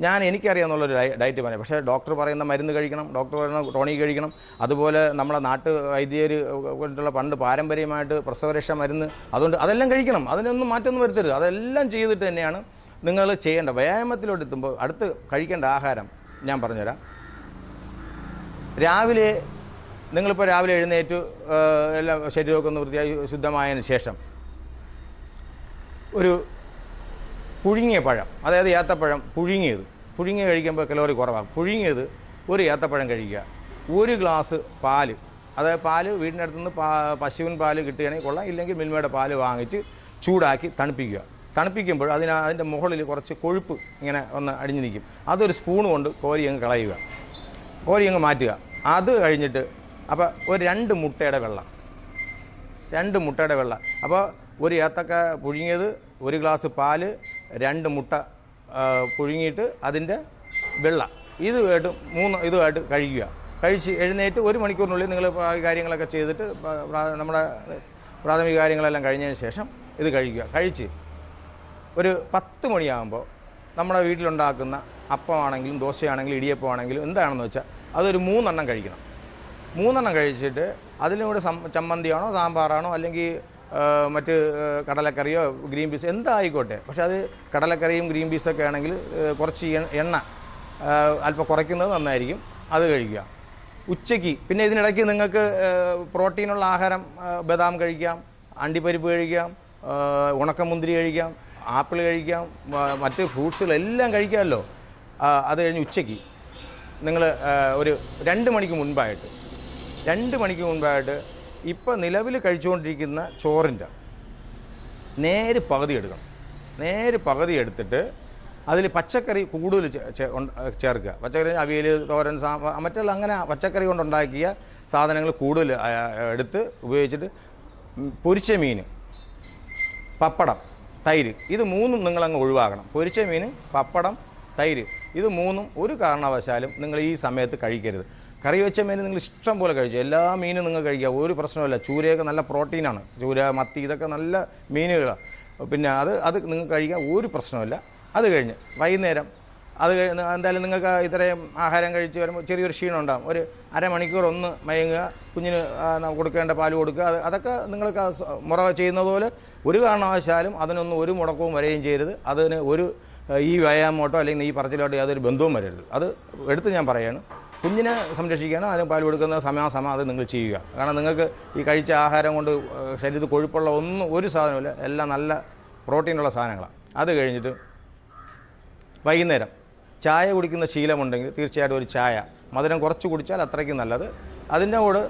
ഞാൻ എനിക്കറിയാമെന്നുള്ളൊരു ഡയ- ഡയറ്റ് പറയാം. പക്ഷേ ഡോക്ടർ പറയുന്ന മരുന്ന് കഴിക്കണം ഡോക്ടർ പറയുന്ന ടോണിക് കഴിക്കണം അതുപോലെ നമ്മുടെ നാട്ടു വൈദ്യർ കൊണ്ടുള്ള പണ്ട് പാരമ്പര്യമായിട്ട് പ്രസവരക്ഷ മരുന്ന് അതുകൊണ്ട് അതെല്ലാം കഴിക്കണം അതിനൊന്നും മാറ്റമൊന്നും വരുത്തരുത്. അതെല്ലാം ചെയ്തിട്ട് തന്നെയാണ് നിങ്ങൾ ചെയ്യേണ്ട വ്യായാമത്തിലോട്ട് എത്തുമ്പോൾ അടുത്ത് കഴിക്കേണ്ട ആഹാരം ഞാൻ പറഞ്ഞുതരാം. രാവിലെ നിങ്ങളിപ്പോൾ രാവിലെ എഴുന്നേറ്റ് എല്ലാം ശരീരമൊക്കെ ഒന്ന് വൃത്തിയായി ശുദ്ധമായതിന് ശേഷം ഒരു പുഴുങ്ങിയ പഴം അതായത് ഏത്തപ്പഴം പുഴുങ്ങിയത്. പുഴുങ്ങി കഴിക്കുമ്പോൾ കലോറി കുറവാണ് പുഴുങ്ങിയത് ഒരു ഏത്തപ്പഴം കഴിക്കുക. ഒരു ഗ്ലാസ് പാൽ അതായത് പാൽ വീടിനടുത്തുനിന്ന് പാ പശുവിൻ പാൽ കിട്ടുകയാണെങ്കിൽ കൊള്ളാം. ഇല്ലെങ്കിൽ മിൽമയുടെ പാൽ വാങ്ങിച്ച് ചൂടാക്കി തണുപ്പിക്കുക. തണുപ്പിക്കുമ്പോൾ അതിന് അതിന്റെ മുകളിൽ കുറച്ച് കൊഴുപ്പ് ഇങ്ങനെ ഒന്ന് അടിഞ്ഞു നിൽക്കും. അതൊരു സ്പൂൺ കൊണ്ട് കോരി അങ്ങ് കളയുക. കോരി അങ്ങ് മാറ്റുക. അത് കഴിഞ്ഞിട്ട് അപ്പോൾ ഒരു രണ്ട് മുട്ടയുടെ വെള്ളം. രണ്ട് മുട്ടയുടെ വെള്ളം. അപ്പോൾ ഒരു ഏത്തക്ക പുഴുങ്ങിയത് ഒരു ഗ്ലാസ് പാൽ രണ്ട് മുട്ട പുഴുങ്ങിയിട്ട് അതിന്റെ വെള്ളം. ഇതുമായിട്ട് മൂന്ന് ഇതുമായിട്ട് കഴിക്കുക. കഴിച്ച് എഴുന്നേറ്റ് ഒരു മണിക്കൂറിനുള്ളിൽ നിങ്ങൾ കാര്യങ്ങളൊക്കെ ചെയ്തിട്ട് നമ്മുടെ പ്രാഥമിക കാര്യങ്ങളെല്ലാം കഴിഞ്ഞതിന് ശേഷം ഇത് കഴിക്കുക. കഴിച്ച് ഒരു പത്ത് മണിയാകുമ്പോൾ നമ്മുടെ വീട്ടിലുണ്ടാക്കുന്ന അപ്പമാണെങ്കിലും ദോശയാണെങ്കിലും ഇടിയപ്പമാണെങ്കിലും എന്താണെന്ന് വെച്ചാൽ അതൊരു മൂന്നെണ്ണം കഴിക്കണം. മൂന്നെണ്ണം കഴിച്ചിട്ട് അതിലും കൂടെ ചമ്മന്തിയാണോ സാമ്പാറാണോ അല്ലെങ്കിൽ മറ്റ് കടലക്കറിയോ ഗ്രീൻ പീസ് എന്തായിക്കോട്ടെ. പക്ഷെ അത് കടലക്കറിയും ഗ്രീൻ പീസൊക്കെ ആണെങ്കിൽ കുറച്ച് എണ്ണ അല്പം കുറയ്ക്കുന്നത് നന്നായിരിക്കും. അത് കഴിക്കുക. ഉച്ചയ്ക്ക് പിന്നെ ഇതിനിടയ്ക്ക് നിങ്ങൾക്ക് പ്രോട്ടീനുള്ള ആഹാരം ബദാം കഴിക്കാം അണ്ടിപ്പരിപ്പ് കഴിക്കാം ഉണക്കമുന്തിരി കഴിക്കാം ആപ്പിൾ കഴിക്കാം മറ്റ് ഫ്രൂട്ട്സുകളെല്ലാം കഴിക്കാമല്ലോ. അത് കഴിഞ്ഞ് ഉച്ചയ്ക്ക്. നിങ്ങൾ ഒരു രണ്ട് മണിക്ക് മുൻപായിട്ട് രണ്ട് മണിക്ക് മുൻപായിട്ട് ഇപ്പം നിലവിൽ കഴിച്ചുകൊണ്ടിരിക്കുന്ന ചോറിന്റെ നേര് പകുതി എടുക്കണം. നേര് പകുതി എടുത്തിട്ട് അതിൽ പച്ചക്കറി കൂടുതൽ ചേർക്കുക. പച്ചക്കറി അവിയൽ തോരൻ സാ മറ്റുള്ള അങ്ങനെ പച്ചക്കറി കൊണ്ടുണ്ടാക്കിയ സാധനങ്ങൾ കൂടുതൽ എടുത്ത് ഉപയോഗിച്ചിട്ട് പൊരിച്ച മീൻ പപ്പടം തൈര്. ഇത് മൂന്നും നിങ്ങളങ്ങ് ഒഴിവാക്കണം. പൊരിച്ച മീൻ പപ്പടം തൈര്. ഇത് മൂന്നും ഒരു കാരണവശാലും നിങ്ങൾ ഈ സമയത്ത് കഴിക്കരുത്. കറി വെച്ച മീൻ നിങ്ങൾ ഇഷ്ടം പോലെ കഴിച്ചു? എല്ലാ മീനും നിങ്ങൾ കഴിക്കുക. ഒരു പ്രശ്നമില്ല ചൂരയൊക്കെ നല്ല പ്രോട്ടീനാണ്. ചൂര മത്തി ഇതൊക്കെ നല്ല മീനുകളാണ് പിന്നെ അത് അത് നിങ്ങൾ കഴിക്കുക ഒരു പ്രശ്നമില്ല അത് കഴിഞ്ഞ് വൈകുന്നേരം അത് കഴിഞ്ഞ് എന്തായാലും നിങ്ങൾക്ക് ഇത്രയും ആഹാരം കഴിച്ച് വരുമ്പോൾ ചെറിയൊരു ക്ഷീണം ഉണ്ടാകും ഒരു അരമണിക്കൂർ ഒന്ന് മയങ്ങുക കുഞ്ഞിന് കൊടുക്കേണ്ട പാൽ കൊടുക്കുക അത് അതൊക്കെ നിങ്ങൾക്ക് മുറ ചെയ്യുന്നത് പോലെ ഒരു കാരണവശാലും അതിനൊന്നും ഒരു മുടക്കവും വരികയും ചെയ്യരുത്. അതിന് ഒരു ഈ വ്യായാമോട്ടോ അല്ലെങ്കിൽ ഈ പറച്ചിലോട്ടോ യാതൊരു ബന്ധവും വരരുത്. അത് എടുത്ത് ഞാൻ പറയാണ്. കുഞ്ഞിനെ സംരക്ഷിക്കണം അതിന് പാൽ കൊടുക്കുന്ന സമയാസമയം അത് നിങ്ങൾ ചെയ്യുക. കാരണം നിങ്ങൾക്ക് ഈ കഴിച്ച ആഹാരം കൊണ്ട് ശരീരത്തിൽ കൊഴുപ്പുള്ള ഒന്നും ഒരു സാധനമില്ല എല്ലാം നല്ല പ്രോട്ടീനുള്ള സാധനങ്ങളാണ്. അത് കഴിഞ്ഞിട്ട് വൈകുന്നേരം ചായ കുടിക്കുന്ന ശീലമുണ്ടെങ്കിൽ തീർച്ചയായിട്ടും ഒരു ചായ. മധുരം കുറച്ച് കുടിച്ചാൽ അത്രയ്ക്ക് നല്ലത്. അതിന്റെ കൂടെ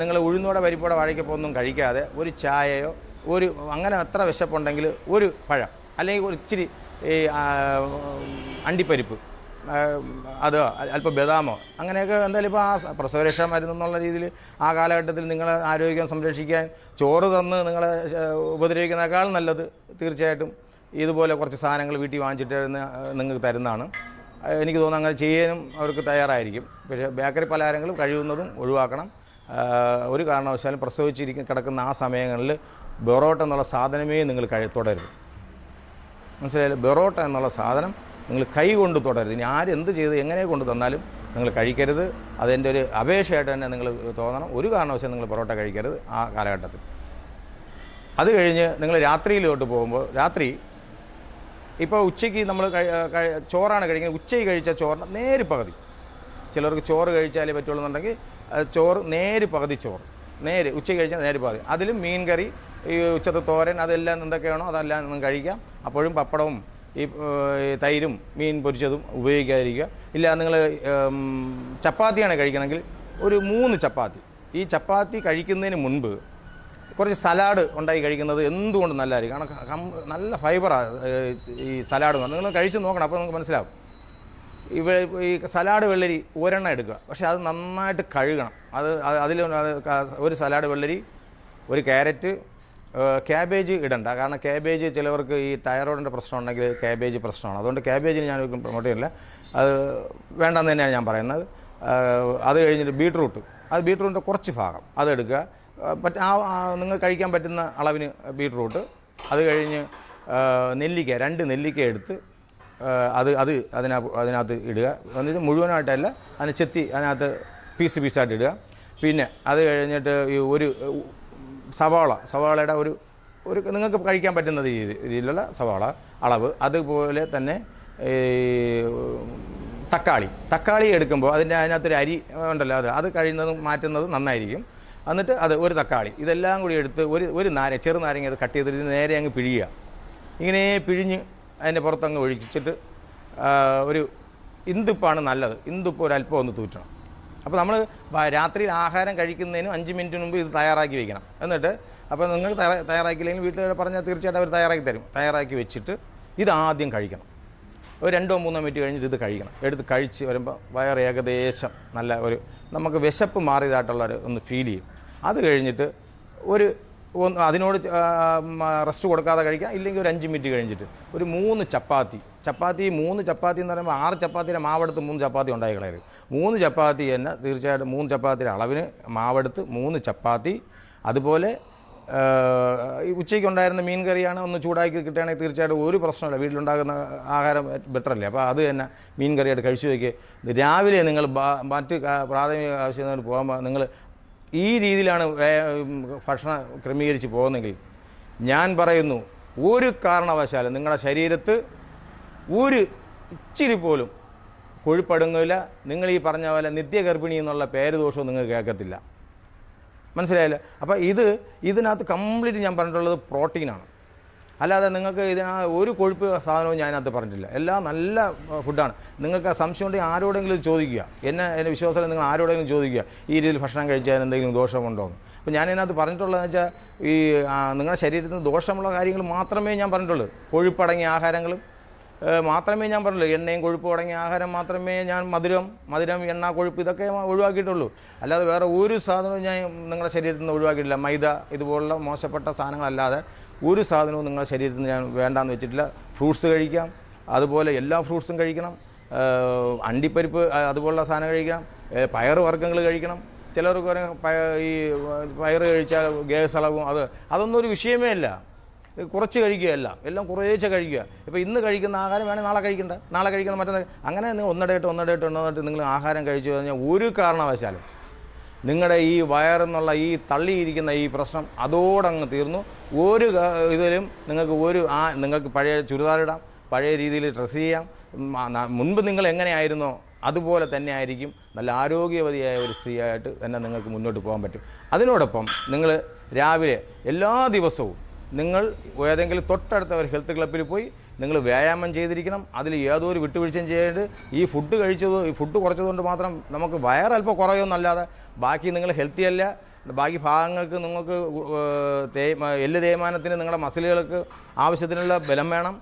നിങ്ങൾ ഉഴുന്നോടെ പരിപ്പോടെ വാഴയ്ക്കപ്പോൾ ഒന്നും കഴിക്കാതെ ഒരു ചായയോ ഒരു അങ്ങനെ അത്ര വിശപ്പുണ്ടെങ്കിൽ ഒരു പഴം അല്ലെങ്കിൽ ഒരു ഇച്ചിരി അണ്ടിപ്പരിപ്പ് അതോ അല്പം ബദാമോ? അങ്ങനെയൊക്കെ എന്തായാലും ഇപ്പോൾ ആ പ്രസവരക്ഷാ മരുന്ന് എന്നുള്ള രീതിയിൽ ആ കാലഘട്ടത്തിൽ നിങ്ങളെ ആരോഗ്യം സംരക്ഷിക്കാൻ ചോറ് തന്ന് നിങ്ങളെ ഉപദ്രവിക്കുന്നേക്കാൾ നല്ലത് തീർച്ചയായിട്ടും ഇതുപോലെ കുറച്ച് സാധനങ്ങൾ വീട്ടിൽ വാങ്ങിച്ചിട്ട് നിങ്ങൾക്ക് തരുന്നതാണ്. എനിക്ക് തോന്നുന്നു അങ്ങനെ ചെയ്യാനും അവർക്ക് തയ്യാറായിരിക്കും. പക്ഷേ ബേക്കറി പലഹാരങ്ങളും കഴിയുന്നതും ഒഴിവാക്കണം. ഒരു കാരണവശാലും പ്രസവിച്ചിരിക്കുന്ന കിടക്കുന്ന ആ സമയങ്ങളിൽ ബെറോട്ട എന്നുള്ള സാധനമേ നിങ്ങൾ കഴി തുടരുത്. മനസ്സിലായാലും ബെറോട്ട എന്നുള്ള സാധനം നിങ്ങൾ കൈ കൊണ്ട് തുടരുത്. ഇനി ആരെന്ത് ചെയ്ത് എങ്ങനെ കൊണ്ട് തന്നാലും നിങ്ങൾ കഴിക്കരുത്. അതെന്റെ ഒരു അപേക്ഷയായിട്ട് തന്നെ നിങ്ങൾ തോന്നണം. ഒരു കാരണവശാലും നിങ്ങൾ പൊറോട്ട കഴിക്കരുത് ആ കാലഘട്ടത്തിൽ. അത് കഴിഞ്ഞ് നിങ്ങൾ രാത്രിയിലോട്ട് പോകുമ്പോൾ രാത്രി ഇപ്പോൾ ഉച്ചയ്ക്ക് നമ്മൾ ചോറാണ് കഴിക്കുന്നത്. ഉച്ചയ്ക്ക് കഴിച്ച ചോറിന് നേര് പകുതി. ചിലർക്ക് ചോറ് കഴിച്ചാലേ പറ്റുള്ളൂ എന്നുണ്ടെങ്കിൽ ചോറ് നേര് പകുതി ചോറ്. നേര് ഉച്ചയ്ക്ക് കഴിച്ചാൽ നേര് പകുതി. അതിലും മീൻ കറി ഈ ഉച്ചത്തെ തോരൻ അതെല്ലാം എന്തൊക്കെയാണോ അതെല്ലാം കഴിക്കാം. അപ്പോഴും പപ്പടവും ഈ തൈരും മീൻ പൊരിച്ചതും ഉപയോഗിക്കാതിരിക്കുക. ഇല്ല നിങ്ങൾ ചപ്പാത്തിയാണ് കഴിക്കണമെങ്കിൽ ഒരു മൂന്ന് ചപ്പാത്തി. ഈ ചപ്പാത്തി കഴിക്കുന്നതിന് മുൻപ് കുറച്ച് സലാഡ് ഉണ്ടാക്കി കഴിക്കുന്നത് എന്തുകൊണ്ട് നല്ലതായിരിക്കും? കാരണം നല്ല ഫൈബറാണ് ഈ സലാഡ് നിങ്ങൾ കഴിച്ച് നോക്കണം അപ്പോൾ നിങ്ങൾക്ക് മനസ്സിലാവും. ഇവ ഈ സലാഡ് വെള്ളരി ഒരെണ്ണം എടുക്കുക. പക്ഷേ അത് നന്നായിട്ട് കഴുകണം. അത് അതിൽ ഒരു സലാഡ് വെള്ളരി ഒരു ക്യാരറ്റ് ക്യാബേജ് ഇടണ്ട. കാരണം ക്യാബേജ് ചിലവർക്ക് ഈ തൈറോയിഡിന്റെ പ്രശ്നം ഉണ്ടെങ്കിൽ ക്യാബേജ് പ്രശ്നമാണ്. അതുകൊണ്ട് ക്യാബേജിന് ഞാൻ പ്രൊമോട്ട് ചെയ്യുന്നില്ല അത് വേണ്ടെന്ന് തന്നെയാണ് ഞാൻ പറയുന്നത്. അത് കഴിഞ്ഞിട്ട് ബീട്രൂട്ട് അത് ബീട്രൂട്ടിന്റെ കുറച്ച് ഭാഗം. അതെടുക്കുക പറ്റ ആ നിങ്ങൾ കഴിക്കാൻ പറ്റുന്ന അളവിന് ബീട്രൂട്ട് അത് കഴിഞ്ഞ് നെല്ലിക്ക രണ്ട് നെല്ലിക്ക എടുത്ത് അത് അത് അതിനകത്ത് അതിനകത്ത് ഇടുക. എന്നിട്ട് മുഴുവനായിട്ടല്ല അതിനെ ചെത്തി അതിനകത്ത് പീസ് പീസായിട്ട് ഇടുക. പിന്നെ അത് കഴിഞ്ഞിട്ട് ഈ ഒരു സവാള സവാളയുടെ ഒരു ഒരു നിങ്ങൾക്ക് കഴിക്കാൻ പറ്റുന്ന രീതി രീതിയിലുള്ള സവാള അളവ് അതുപോലെ തന്നെ ഈ തക്കാളി. തക്കാളി എടുക്കുമ്പോൾ അതിന്റെ അതിനകത്തൊരു അരി ഉണ്ടല്ലോ അത് അത് കഴിയുന്നതും മാറ്റുന്നതും നന്നായിരിക്കും. എന്നിട്ട് അത് ഒരു തക്കാളി. ഇതെല്ലാം കൂടി എടുത്ത് ഒരു ഒരു നാര ചെറു നാരങ്ങ അത് കട്ട് ചെയ്തിട്ട് നേരെ അങ്ങ് പിഴിയുക. ഇങ്ങനെ പിഴിഞ്ഞ് അതിന്റെ പുറത്തങ്ങ് ഒഴിച്ചിട്ട് ഒരു ഇന്തുപ്പാണ് നല്ലത്. ഇന്തുപ്പ് ഒരല്പം ഒന്ന് തൂറ്റണം. അപ്പോൾ നമ്മൾ രാത്രിയിൽ ആഹാരം കഴിക്കുന്നതിനും അഞ്ച് മിനിറ്റ് മുമ്പ് ഇത് തയ്യാറാക്കി വെക്കണം. എന്നിട്ട് അപ്പോൾ നിങ്ങൾ തയ്യാ- തയ്യാറാക്കിയില്ലെങ്കിൽ വീട്ടിൽ പറഞ്ഞാൽ തീർച്ചയായിട്ടും അവർ തയ്യാറാക്കി തരും. തയ്യാറാക്കി വെച്ചിട്ട് ഇത് ആദ്യം കഴിക്കണം. ഒരു രണ്ടോ മൂന്നോ മിനിറ്റ് കഴിഞ്ഞിട്ട് ഇത് കഴിക്കണം. എടുത്ത് കഴിച്ച് വരുമ്പോൾ വയറ് ഏകദേശം നല്ല ഒരു നമുക്ക് വിശപ്പ് മാറിയതായിട്ടുള്ള ഒരു ഒന്ന് ഫീൽ ചെയ്യും. അത് കഴിഞ്ഞിട്ട് ഒരു ഒന്ന് അതിനോട് റെസ്റ്റ് കൊടുക്കാതെ കഴിക്കാം. ഇല്ലെങ്കിൽ ഒരു അഞ്ച് മിനിറ്റ് കഴിഞ്ഞിട്ട് ഒരു മൂന്ന് ചപ്പാത്തി. ചപ്പാത്തി മൂന്ന് ചപ്പാത്തി എന്ന് പറയുമ്പോൾ ആറ് ചപ്പാത്തിയുടെ മാവെടുത്ത് മൂന്ന് ചപ്പാത്തി ഉണ്ടായി കളയരുത്. മൂന്ന് ചപ്പാത്തി തന്നെ തീർച്ചയായിട്ടും മൂന്ന് ചപ്പാത്തിയുടെ അളവിന് മാവെടുത്ത് മൂന്ന് ചപ്പാത്തി. അതുപോലെ ഉച്ചയ്ക്ക് ഉണ്ടായിരുന്ന മീൻ കറിയാണ് ഒന്ന് ചൂടാക്കി കിട്ടുകയാണെങ്കിൽ തീർച്ചയായിട്ടും ഒരു പ്രശ്നമില്ല. വീട്ടിലുണ്ടാകുന്ന ആഹാരം ബെറ്ററല്ലേ. അപ്പോൾ അത് തന്നെ മീൻ കറിയായിട്ട് കഴിച്ചു വയ്ക്കുക രാവിലെ നിങ്ങൾ മറ്റ് പ്രാഥമിക ആവശ്യങ്ങൾ പോകുമ്പോൾ നിങ്ങൾ ഈ രീതിയിലാണ് ഭക്ഷണം ക്രമീകരിച്ച് പോകുന്നെങ്കിൽ ഞാൻ പറയുന്നു ഒരു കാരണവശാലും നിങ്ങളുടെ ശരീരത്ത് ഒരു ഇച്ചിരി പോലും കൊഴുപ്പടങ്ങില്ല നിങ്ങൾ ഈ പറഞ്ഞ പോലെ നിത്യഗർഭിണി എന്നുള്ള പേര് ദോഷവും നിങ്ങൾ കേൾക്കത്തില്ല. മനസ്സിലായല്ലോ? അപ്പോൾ ഇത് ഇതിനകത്ത് കംപ്ലീറ്റ് ഞാൻ പറഞ്ഞിട്ടുള്ളത് പ്രോട്ടീനാണ് അല്ലാതെ നിങ്ങൾക്ക് ഇതിനാ ഒരു കൊഴുപ്പ് സാധനവും ഞാൻ അതിനകത്ത് പറഞ്ഞിട്ടില്ല. എല്ലാം നല്ല ഫുഡാണ്. നിങ്ങൾക്ക് സംശയം ഉണ്ടെങ്കിൽ ആരോടെങ്കിലും ചോദിക്കുക. എന്നെ എന്റെ വിശ്വാസത്തിൽ നിങ്ങൾ ആരോടെങ്കിലും ചോദിക്കുക. ഈ രീതിയിൽ ഭക്ഷണം കഴിച്ചാൽ എന്തെങ്കിലും ദോഷമുണ്ടോ എന്ന്. അപ്പോൾ ഞാൻ ഇതിനകത്ത് പറഞ്ഞിട്ടുള്ളതെന്ന് വെച്ചാൽ ഈ നിങ്ങളുടെ ശരീരത്തിന് ദോഷമുള്ള കാര്യങ്ങൾ മാത്രമേ ഞാൻ പറഞ്ഞിട്ടുള്ളൂ. കൊഴുപ്പടങ്ങിയ ആഹാരങ്ങളും മാത്രമേ ഞാൻ പറഞ്ഞുള്ളൂ. എണ്ണയും കൊഴുപ്പ് അടങ്ങിയ ആഹാരം മാത്രമേ ഞാൻ മധുരം മധുരം എണ്ണ കൊഴുപ്പ് ഇതൊക്കെ ഒഴിവാക്കിയിട്ടുള്ളൂ. അല്ലാതെ വേറെ ഒരു സാധനവും ഞാൻ നിങ്ങളുടെ ശരീരത്തിൽ നിന്ന് ഒഴിവാക്കിയിട്ടില്ല. മൈദ ഇതുപോലുള്ള മോശപ്പെട്ട സാധനങ്ങളല്ലാതെ ഒരു സാധനവും നിങ്ങളുടെ ശരീരത്തിൽ നിന്ന് ഞാൻ വേണ്ടാന്ന് വെച്ചിട്ടില്ല. ഫ്രൂട്ട്സ് കഴിക്കാം. അതുപോലെ എല്ലാ ഫ്രൂട്ട്സും കഴിക്കണം. അണ്ടിപ്പരിപ്പ് അതുപോലുള്ള സാധനം കഴിക്കണം. പയർ വർഗങ്ങൾ കഴിക്കണം. ചിലർക്ക് ഈ പയറ് കഴിച്ചാൽ ഗ്യാസ് അളവും അത് അതൊന്നും ഒരു വിഷയമേ അല്ല കുറച്ച് കഴിക്കുകയല്ല. എല്ലാം കുറേശ്ശെ കഴിക്കുക. ഇപ്പോൾ ഇന്ന് കഴിക്കുന്ന ആഹാരം വേണേൽ നാളെ കഴിക്കണ്ട. നാളെ കഴിക്കുന്ന മറ്റേ അങ്ങനെ നിങ്ങൾ ഒന്നടയിട്ട് ഒന്നടയിട്ട് ഒന്നടയിട്ട് നിങ്ങൾ ആഹാരം കഴിച്ചു കഴിഞ്ഞാൽ ഒരു കാരണവശാലും നിങ്ങളുടെ ഈ വയറെന്നുള്ള ഈ തള്ളിയിരിക്കുന്ന ഈ പ്രശ്നം അതോടങ്ങ് തീർന്നു. ഒരു ഇതിലും നിങ്ങൾക്ക് ഒരു ആ നിങ്ങൾക്ക് പഴയ ചുരിദാറിടാം പഴയ രീതിയിൽ ഡ്രസ്സ് ചെയ്യാം. മുൻപ് നിങ്ങൾ എങ്ങനെയായിരുന്നോ അതുപോലെ തന്നെ ആയിരിക്കും. നല്ല ആരോഗ്യവതിയായ ഒരു സ്ത്രീയായിട്ട് തന്നെ നിങ്ങൾക്ക് മുന്നോട്ട് പോകാൻ പറ്റും. അതിനോടൊപ്പം നിങ്ങൾ രാവിലെ എല്ലാ ദിവസവും നിങ്ങൾ ഏതെങ്കിലും തൊട്ടടുത്ത ഒരു ഹെൽത്ത് ക്ലബ്ബിൽ പോയി നിങ്ങൾ വ്യായാമം ചെയ്തിരിക്കണം. അതിൽ യാതൊരു വിട്ടുവീഴ്ചയും ചെയ്യേണ്ട ഈ ഫുഡ് കഴിച്ചത് ഈ ഫുഡ് കുറച്ചതുകൊണ്ട് മാത്രം നമുക്ക് വയറല്പം കുറയൊന്നല്ലാതെ ബാക്കി നിങ്ങൾ ഹെൽത്തി അല്ല. ബാക്കി ഭാഗങ്ങൾക്ക് നിങ്ങൾക്ക് എല്ല് തേയ്മാനത്തിന് നിങ്ങളുടെ മസിലുകൾക്ക് ആവശ്യത്തിനുള്ള ബലം വേണം.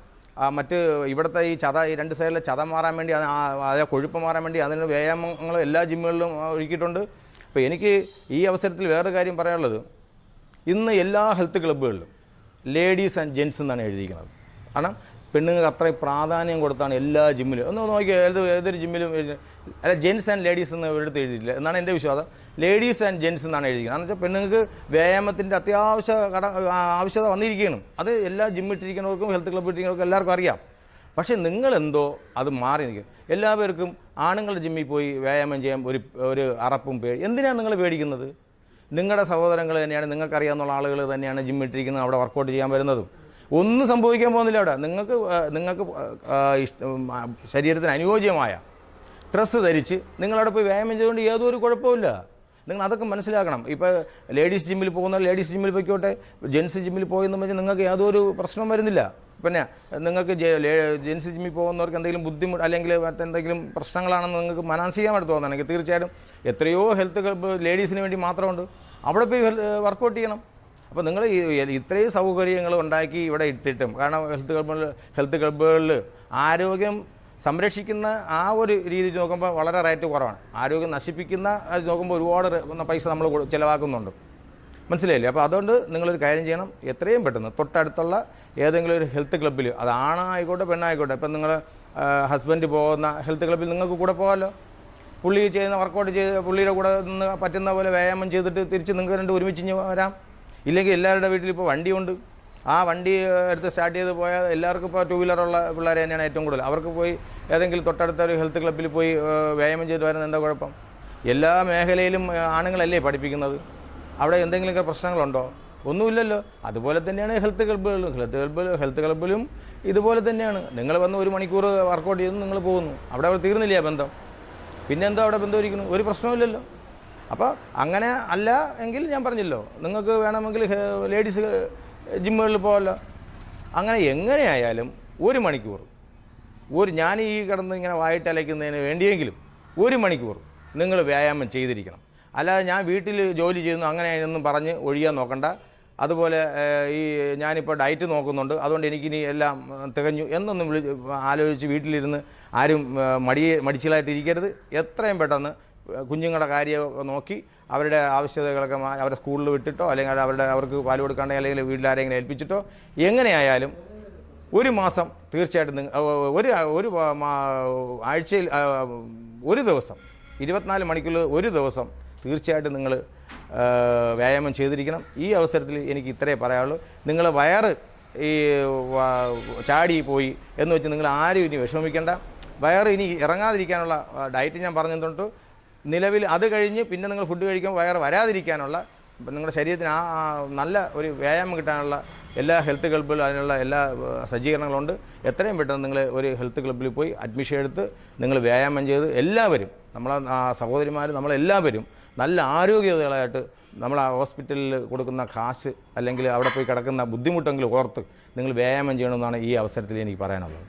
മറ്റ് ഇവിടുത്തെ ഈ ചത ഈ രണ്ട് സൈഡിലെ ചത മാറാൻ വേണ്ടി അതിലെ കൊഴുപ്പ് മാറാൻ വേണ്ടി അതിന് വ്യായാമങ്ങൾ എല്ലാ ജിമ്മുകളിലും ഒരുക്കിയിട്ടുണ്ട്. അപ്പോൾ എനിക്ക് ഈ അവസരത്തിൽ വേറൊരു കാര്യം പറയാനുള്ളത്. ഇന്ന് എല്ലാ ഹെൽത്ത് ക്ലബ്ബുകളിലും ലേഡീസ് ആൻഡ് ജെൻസ് എന്നാണ് എഴുതിയിരിക്കുന്നത്. കാരണം പെണ്ണുങ്ങൾക്ക് അത്രയും പ്രാധാന്യം കൊടുത്താണ് എല്ലാ ജിമ്മിലും. ഒന്ന് നോക്കിയാൽ ഏത് ഏതൊരു ജിമ്മിലും അല്ല ജെൻസ് ആൻഡ് ലേഡീസ് എന്ന് എടുത്ത് എഴുതിയിട്ടില്ല. എന്നാണ് എന്റെ വിശ്വാസം. ലേഡീസ് ആൻഡ് ജെൻസ് എന്നാണ് എഴുതിയിരിക്കുന്നത്. എന്ന് വെച്ചാൽ പെണ്ണുങ്ങൾക്ക് വ്യായാമത്തിന്റെ അത്യാവശ്യ കട ആവശ്യത വന്നിരിക്കുകയാണ്. അത് എല്ലാ ജിമ്മിട്ടിരിക്കുന്നവർക്കും ഹെൽത്ത് ക്ലബ്ബ് ഇട്ടിരിക്കുന്നവർക്കും എല്ലാവർക്കും അറിയാം. പക്ഷേ നിങ്ങളെന്തോ അത് മാറി നിൽക്കും എല്ലാവർക്കും ആണുങ്ങളുടെ ജിമ്മിൽ പോയി വ്യായാമം ചെയ്യാൻ ഒരു ഒരു അറപ്പും പേടി എന്തിനാണ് നിങ്ങൾ പേടിക്കുന്നത്? നിങ്ങളുടെ സഹോദരങ്ങൾ തന്നെയാണ് നിങ്ങൾക്കറിയാവുന്ന ആളുകൾ തന്നെയാണ് ജിമ്മിട്ടിരിക്കുന്നത് അവിടെ വർക്കൗട്ട് ചെയ്യാൻ വരുന്നതും. ഒന്നും സംഭവിക്കാൻ പോകുന്നില്ല അവിടെ. നിങ്ങൾക്ക് നിങ്ങൾക്ക് ശരീരത്തിന് അനുയോജ്യമായ ഡ്രസ്സ് ധരിച്ച് നിങ്ങളവിടെ പോയി വ്യായാമം ചെയ്തുകൊണ്ട് യാതൊരു കുഴപ്പമില്ല നിങ്ങൾ അതൊക്കെ മനസ്സിലാക്കണം ഇപ്പോൾ ലേഡീസ് ജിമ്മിൽ പോകുന്ന ലേഡീസ് ജിമ്മിൽ പോയിക്കോട്ടെ ജെൻസ് ജിമ്മിൽ പോയെന്ന് വെച്ചാൽ നിങ്ങൾക്ക് യാതൊരു പ്രശ്നവും വരുന്നില്ല. പിന്നെ നിങ്ങൾക്ക് ജെൻസ് ജിമ്മിൽ പോകുന്നവർക്ക് എന്തെങ്കിലും ബുദ്ധിമുട്ട് അല്ലെങ്കിൽ മറ്റെന്തെങ്കിലും പ്രശ്നങ്ങളാണെന്ന് നിങ്ങൾക്ക് മനസ്സിലാമായിട്ട് തോന്നണമെങ്കിൽ തീർച്ചയായിട്ടും എത്രയോ ഹെൽത്ത് ലേഡീസിന് വേണ്ടി മാത്രമുണ്ട്. അവിടെ പോയി വർക്കൗട്ട് ചെയ്യണം. അപ്പോൾ നിങ്ങൾ ഇത്രയും സൗകര്യങ്ങൾ ഉണ്ടാക്കി ഇവിടെ ഇട്ടിട്ടും. കാരണം ഹെൽത്ത് ക്ലബ് ഹെൽത്ത് ക്ലബ്ബുകളിൽ ആരോഗ്യം സംരക്ഷിക്കുന്ന ആ ഒരു രീതി നോക്കുമ്പോൾ വളരെ റേറ്റ് കുറവാണ്. ആരോഗ്യം നശിപ്പിക്കുന്ന അത് നോക്കുമ്പോൾ ഒരുപാട് പൈസ നമ്മൾ ചിലവാക്കുന്നുണ്ട്. മനസ്സിലായില്ലേ? അപ്പോൾ അതുകൊണ്ട് നിങ്ങളൊരു കാര്യം ചെയ്യണം. എത്രയും പെട്ടെന്ന് തൊട്ടടുത്തുള്ള ഏതെങ്കിലും ഒരു ഹെൽത്ത് ക്ലബ്ബിൽ അത് ആണായിക്കോട്ടെ പെണ്ണായിക്കോട്ടെ ഇപ്പം നിങ്ങൾ ഹസ്ബൻഡ് പോകുന്ന ഹെൽത്ത് ക്ലബ്ബിൽ നിങ്ങൾക്ക് കൂടെ പോകാമല്ലോ പുള്ളി ചെയ്യുന്ന വർക്കൗട്ട് ചെയ്ത് പുള്ളിയുടെ കൂടെ നിന്ന് പറ്റുന്ന പോലെ വ്യായാമം ചെയ്തിട്ട് തിരിച്ച് നിങ്ങൾക്ക് രണ്ട് ഒരുമിച്ച് വരാം? ഇല്ലെങ്കിൽ എല്ലാവരുടെ വീട്ടിൽ ഇപ്പോൾ വണ്ടിയുണ്ട്. ആ വണ്ടി എടുത്ത് സ്റ്റാർട്ട് ചെയ്ത് പോയാൽ എല്ലാവർക്കും ഇപ്പോൾ ടൂ വീലറുള്ള പിള്ളേർ തന്നെയാണ് ഏറ്റവും കൂടുതൽ. അവർക്ക് പോയി ഏതെങ്കിലും തൊട്ടടുത്ത ഒരു ഹെൽത്ത് ക്ലബ്ബിൽ പോയി വ്യായാമം ചെയ്ത് വരുന്നത് എന്താ കുഴപ്പം? എല്ലാ മേഖലയിലും ആണുങ്ങളല്ലേ പഠിപ്പിക്കുന്നത്? അവിടെ എന്തെങ്കിലുമൊക്കെ പ്രശ്നങ്ങളുണ്ടോ? ഒന്നുമില്ലല്ലോ. അതുപോലെ തന്നെയാണ് ഹെൽത്ത് ക്ലബ്ബുകളിലും ഹെൽത്ത് ക്ലബ്ബിൽ ഹെൽത്ത് ക്ലബ്ബിലും ഇതുപോലെ തന്നെയാണ്. നിങ്ങൾ വന്ന് ഒരു മണിക്കൂർ വർക്കൗട്ട് ചെയ്ത് നിങ്ങൾ പോകുന്നു. അവിടെ അവിടെ തീർന്നില്ല ബന്ധം? പിന്നെ എന്താ അവിടെ ബന്ധമിരിക്കുന്നു ഒരു പ്രശ്നമില്ലല്ലോ അപ്പോൾ അങ്ങനെ അല്ല എങ്കിൽ ഞാൻ പറഞ്ഞല്ലോ. നിങ്ങൾക്ക് വേണമെങ്കിൽ ലേഡീസ് ജിമ്മുകളിൽ പോകാമല്ലോ. അങ്ങനെ എങ്ങനെയായാലും ഒരു മണിക്കൂർ. ഒരു ഞാൻ ഈ കിടന്ന് ഇങ്ങനെ വായിട്ടലയ്ക്കുന്നതിന് വേണ്ടിയെങ്കിലും ഒരു മണിക്കൂർ നിങ്ങൾ വ്യായാമം ചെയ്തിരിക്കണം. അല്ലാതെ ഞാൻ വീട്ടിൽ ജോലി ചെയ്യുന്നു അങ്ങനെ ഒന്നും പറഞ്ഞ് ഒഴിയാൻ നോക്കണ്ട. അതുപോലെ ഈ ഞാനിപ്പോൾ ഡയറ്റ് നോക്കുന്നുണ്ട്. അതുകൊണ്ട് എനിക്കിനി എല്ലാം തികഞ്ഞു എന്നൊന്നും വിളി ആലോചിച്ച് വീട്ടിലിരുന്ന് ആരും മടി മടിച്ചിലായിട്ട് ഇരിക്കരുത് എത്രയും പെട്ടെന്ന് കുഞ്ഞുങ്ങളുടെ കാര്യമൊക്കെ നോക്കി അവരുടെ ആവശ്യതകളൊക്കെ അവരെ സ്കൂളിൽ വിട്ടിട്ടോ അല്ലെങ്കിൽ അവരുടെ അവർക്ക് പാൽ കൊടുക്കാണ്ട് അല്ലെങ്കിൽ വീട്ടിലാരെങ്കിലും ഏൽപ്പിച്ചിട്ടോ എങ്ങനെയായാലും ഒരു മാസം തീർച്ചയായിട്ടും ഒരു ഒരു ആഴ്ചയിൽ ഒരു ദിവസം ഇരുപത്തിനാല് മണിക്കൂർ ഒരു ദിവസം തീർച്ചയായിട്ടും നിങ്ങൾ വ്യായാമം ചെയ്തിരിക്കണം. ഈ അവസരത്തിൽ എനിക്ക് ഇത്രയേ പറയാനുള്ളൂ. നിങ്ങൾ വയറ് ഈ ചാടി പോയി എന്ന് വെച്ച് നിങ്ങൾ ആരും ഇനി വിഷമിക്കേണ്ട. വയറ് ഇനി ഇറങ്ങാതിരിക്കാനുള്ള ഡയറ്റ് ഞാൻ പറഞ്ഞിട്ടുണ്ട്. നിലവിൽ അത് കഴിഞ്ഞ് പിന്നെ നിങ്ങൾ ഫുഡ് കഴിക്കുമ്പോൾ വയറ് വരാതിരിക്കാനുള്ള നിങ്ങളുടെ ശരീരത്തിന് ആ നല്ല ഒരു വ്യായാമം കിട്ടാനുള്ള എല്ലാ ഹെൽത്ത് ക്ലബ്ബിലും അതിനുള്ള എല്ലാ സജ്ജീകരണങ്ങളും സജ്ജീകരണങ്ങളുണ്ട്. എത്രയും പെട്ടെന്ന് നിങ്ങൾ ഒരു ഹെൽത്ത് ക്ലബ്ബിൽ പോയി അഡ്മിഷൻ എടുത്ത് നിങ്ങൾ വ്യായാമം ചെയ്ത് എല്ലാവരും നമ്മളെ സഹോദരിമാർ നമ്മളെല്ലാവരും നല്ല ആരോഗ്യതകളായിട്ട് നമ്മൾ ആ ഹോസ്പിറ്റലിൽ കൊടുക്കുന്ന കാശ് അല്ലെങ്കിൽ അവിടെ പോയി കിടക്കുന്ന ബുദ്ധിമുട്ടെങ്കിലും ഓർത്ത് നിങ്ങൾ വ്യായാമം ചെയ്യണമെന്നാണ് ഈ അവസരത്തിൽ എനിക്ക് പറയാനുള്ളത്.